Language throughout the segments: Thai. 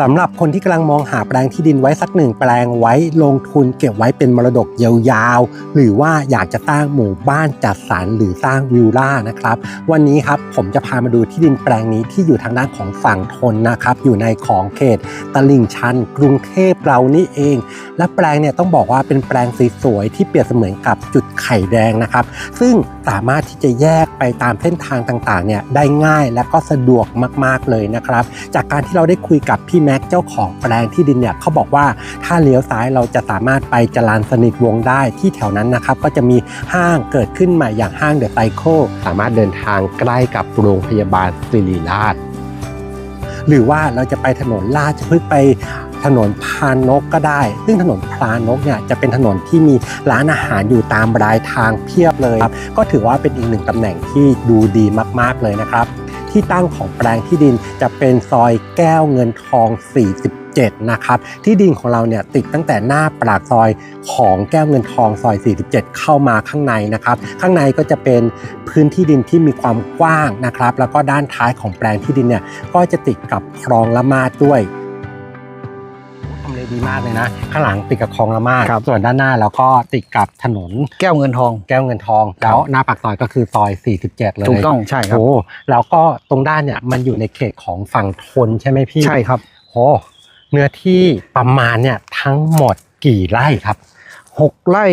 สำหรับคนที่กำลังมองหาแปลงที่ดินไว้สักหนึ่งแปลงไว้ลงทุนเก็บไว้เป็นมรดกยาวๆ หรือว่าอยากจะสร้างหมู่บ้านจัดสรรหรือสร้างวิลล่านะครับ วันนี้ครับผมจะพามาดูที่ดินแปลงนี้ที่อยู่ทางด้านของฝั่งทนนะครับ อยู่ในของเขตตลิ่งชัน กรุงเทพเรานี่เอง และแปลงเนี่ยต้องบอกว่าเป็นแปลงสวยๆที่เปรียบเสมือนกับจุดไข่แดงนะครับ ซึ่งสามารถที่จะแยกไปตามเส้นทางต่างๆเนี่ยได้ง่ายและก็สะดวกมากๆเลยนะครับ จากการที่เราได้คุยกับพี่แม็กเจ้าของแปลงที่ดินเนี่ยเขาบอกว่าถ้าเลี้ยวซ้ายเราจะสามารถไปจรานสนิทวงได้ที่แถวนั้นนะครับก็จะมีห้างเกิดขึ้นใหม่อย่างห้างเดอะไซโคสามารถเดินทางใกล้กับโรงพยาบาลศิริราช หรือว่าเราจะไปถนนราชพฤกษ์ไปถนนพานกก็ได้ ซึ่งถนนพานกเนี่ยจะเป็นถนนที่มีร้านอาหารอยู่ตามรายทางเพียบเลยครับ ก็ถือว่าเป็นอีกหนึ่งตำแหน่งที่ดูดีมากๆเลยนะครับ ที่ตั้งของแปลงที่ดินจะเป็นซอยแก้วเงินทอง 47 นะครับ ที่ดินของเราเนี่ยติดตั้งแต่หน้าปากซอยของแก้วเงินทองซอย 47 เข้ามาข้างในนะครับ ข้างในก็จะเป็นพื้นที่ดินที่มีความกว้างนะครับ แล้วก็ด้านท้ายของแปลงที่ดินเนี่ยก็จะติดกับคลองละมาดด้วย ทำเลดีมากเลยนะ ข้างหลังติดกับคลองละมาดครับ ส่วนด้านหน้าแล้วก็ติดกับถนนแก้วเงินทอง แก้วเงินทองแล้วหน้าปากซอยก็คือซอย 47 เลยถูกต้องใช่ครับ โอ้แล้วก็ตรงด้านเนี่ยมันอยู่ในเขตของฝั่งทนใช่ไหมพี่ใช่ครับ โอ้เนื้อที่ประมาณเนี่ยทั้งหมดกี่ไร่ครับ 6ไร่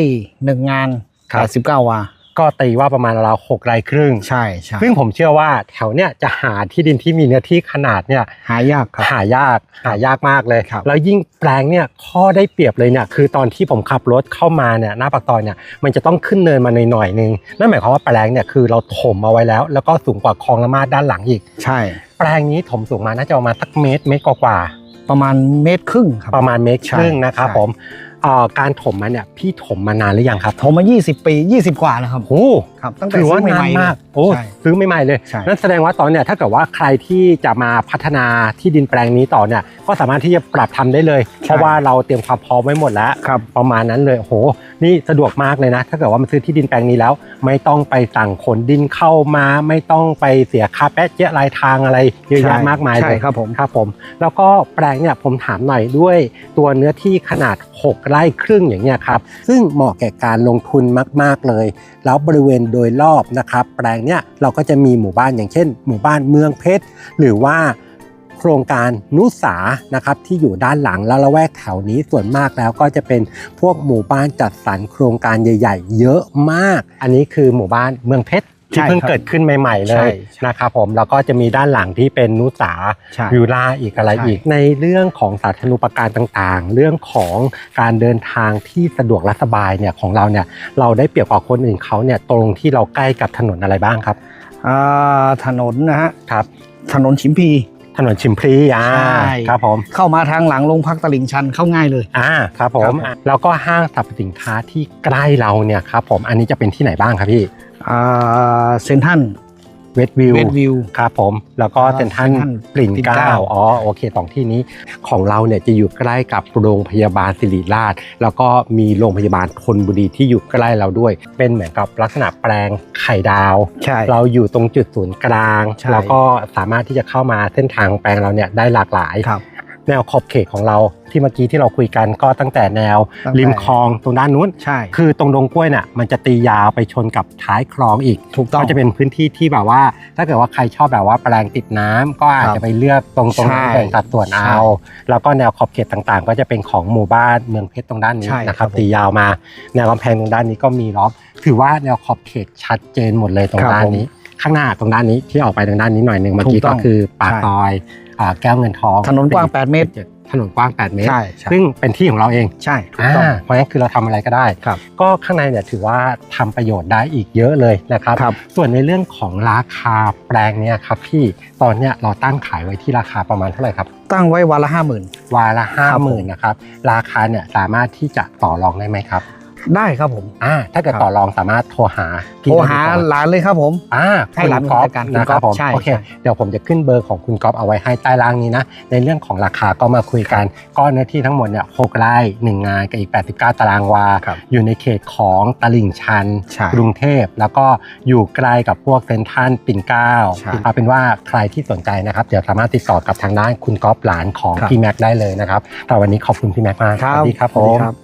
หนึ่งงานครับ 89วา ก็ตีว่าประมาณราวหกไร่ครึ่ง ใช่ใช่ซึ่งผมเชื่อว่าแถวเนี่ยจะหาที่ดินที่มีเนื้อที่ขนาดเนี่ยหายากครับหายากหายากมากเลยครับแล้วยิ่งแปลงเนี่ยข้อได้เปรียบเลยเนี่ยคือตอนที่ผมขับรถเข้ามาเนี่ยหน้าปากซอยเนี่ยมันจะต้องขึ้นเนินมาหน่อยๆนึงนั่นหมายความว่าแปลงเนี่ยคือเราถมเอาไว้แล้ว แล้วก็สูงกว่าคลองละมาดด้านหลังอีก ใช่ แปลงนี้ถมสูงมาน่าจะประมาณสักเมตรเมตรกว่าๆประมาณเมตรครึ่งครับประมาณเมตรครึ่งนะครับใช่ผมเอ่อ การถมมันเนี่ยพี่ถมมานานหรือยังครับผมมา 20 ปี 20 กว่าแล้วครับ โอ้ ครับตั้งแต่ถือว่าซื้อใหนานม่ๆมากเลยโอ้ใช่ ซื้อใหม่ๆเลยใช่ นั่นแสดงว่าตอนเนี่ยถ้าเกิดว่าใครที่จะมาพัฒนาที่ดินแปลงนี้ต่อเนี่ยก็สามารถที่จะปรับทำได้เลย เพราะว่าเราเตรียมความพร้อมไว้หมดแล้ว ครับ ประมาณนั้นเลยโอ้โห นี่สะดวกมากเลยนะ ถ้าเกิดว่ามันซื้อที่ดินแปลงนี้แล้ว ไม่ต้องไปสั่งขนดินเข้ามา ไม่ต้องไปเสียค่าแป๊ะเจ๊ยะรายทางอะไรเยอะแยะมากมายใช่เลยครับผม ครับผม แล้วก็แปลงเนี่ยผมถามหน่อยด้วยตัวเนื้อที่ขนาด 6 ไร่ครึ่งอย่างเงี้ยครับ ซึ่งเหมาะแก่การลงทุนมาก ๆเลย แล้วบริเวณโดยรอบนะครับ แปลงเนี้ยเราก็จะมีหมู่บ้านอย่างเช่น หมู่บ้านเมืองเพชรหรือว่าโครงการนุสานะครับที่อยู่ด้านหลังและละแวกแถวนี้ส่วนมากแล้วก็จะเป็นพวกหมู่บ้านจัดสรรโครงการใหญ่ ๆ เยอะมาก อันนี้คือหมู่บ้านเมืองเพชร ที่ใช่เพิ่งครับเกิดขึ้นใหม่ๆเลใช่ยใช่นะครับผมแล้วก็จะมีด้านหลังที่เป็นนุสาใช่วิวล่าอีกอะไรใช่อีก ในเรื่องของสาธารณูปการต่างๆ เรื่องของการเดินทางที่สะดวกและสบายเนี่ยของเราเนี่ยเราได้เปรียบกว่าคนอื่นเขาเนี่ยตรงที่เราใกล้กับถนนอะไรบ้างครับอ่าถนนนะฮะครับถนนชิมพี ถนนชิมพลีอ่าใช่ ครับผม เข้ามาทางหลังโรงพักตลิ่งชันเข้าง่ายเลย อ่าครับผมครับผม แล้วก็ห้างสรรพสินค้าที่ใกล้เราเนี่ยครับผมอันนี้จะเป็นที่ไหนบ้างครับพี่ อ่าเซนทัน เวสวิวเวดวิวครับผม แล้วก็อ่าเซ็นทรัลเซ็นทรัลปริ่นปิ่นเกเกล้าล้าอ๋อโอเคสองที่นี้ของเราเนี่ยจะอยู่ใกล้กับโรงพยาบาลศิริราช แล้วก็มีโรงพยาบาลธนบุรีที่อยู่ใกล้เราด้วย เป็นเหมือนกับลักษณะแปลงไข่ดาวใช่เราอยู่ตรงจุดศูนย์กลางใช่แล้วก็สามารถที่จะเข้ามาเส้นทางของแปลงเราเนี่ยได้หลากหลายครับ แนวขอบเขตของเราที่เมื่อกี้ที่เราคุยกันก็ตั้งแต่แนวตั้งแต่ ริมคลองตรงด้านนู้น ใช่คือตรงดงกล้วยน่ะมันจะตียาวไปชนกับท้ายคลองอีก ถูกต้อง ก็จะเป็นพื้นที่ที่แบบว่า ถ้าเกิดว่าใครชอบแบบว่าแปลงติดน้ำก็อาจครับจะไปเลือกตรงตรงใช่แบ่งสัดส่วนใช่เอา แล้วก็แนวขอบเขตต่างๆ ก็จะเป็นของหมู่บ้านเมืองเพชรตรงด้านนี้ใช่นะครับครับผมตียาวมา แนวกำแพงตรงด้านนี้ก็มีล้อมถือว่าแนวขอบเขตชัดเจนหมดเลยตรงครับด้านนี้ ข้างหน้าตรงด้านนี้ที่ออกไปทางด้านนี้หน่อยหนึ่งเมื่อกี้ถูกต้ก็องคือปากใช่ ซอย อ่าแก้วเงินทองถนนกว้าง 8 เมตร ถนนกว้าง 8 เมตร ใช่ใช่ซึ่งเป็นที่ของเราเองใช่ถูกอ่าต้องเพราะงั้นคือเราทำอะไรก็ได้ ครับ ก็ข้างในเนี่ยถือว่าทำประโยชน์ได้อีกเยอะเลยนะครับ ครับ ส่วนในเรื่องของราคาแปลงเนี่ยครับพี่ตอนเนี้ยเราตั้งขายไว้ที่ราคาประมาณเท่าไหร่ครับ ตั้งไว้วันละห้าหมื่น วาละห้าครับหผมื่นมนะครับ ราคาเนี่ยสามารถที่จะต่อรองได้ไหมครับ ได้ครับผม อ่าถ้าเกิดครับต่อรองสามารถโทรหาพี่โทรได้หาก่อนหลานเลยครับผม อ่าให้คุณหลานก๊อฟจัดการคุณนะครับก๊ผอฟมใช่โอเคใช่เดี๋ยวผมจะขึ้นเบอร์ของคุณก๊อฟเอาไว้ให้ใต้ล่างนี้นะ ในเรื่องของราคาก็มาคุยกันก็เนื้อที่ทั้งหมดเนี่ยหกไร่หนึ่งงานกับอีก 89 ตารางวาครับอยู่ในเขตของตลิ่งชันใช่กรุงเทพ แล้วก็อยู่ใกล้กับพวกเซนทรัลปิ่นเกล้าใช่เอาเป็นว่าใครที่สนใจนะครับเดี๋ยวสามารถติดต่อกับทางด้านคุณก๊อฟหลานของครับพี่แม็กซ์ได้เลยนะครับแต่วันนี้ขอบคุณพี่แม็กซ์มากครัสบวัสดีครับสผวัสดีมครับ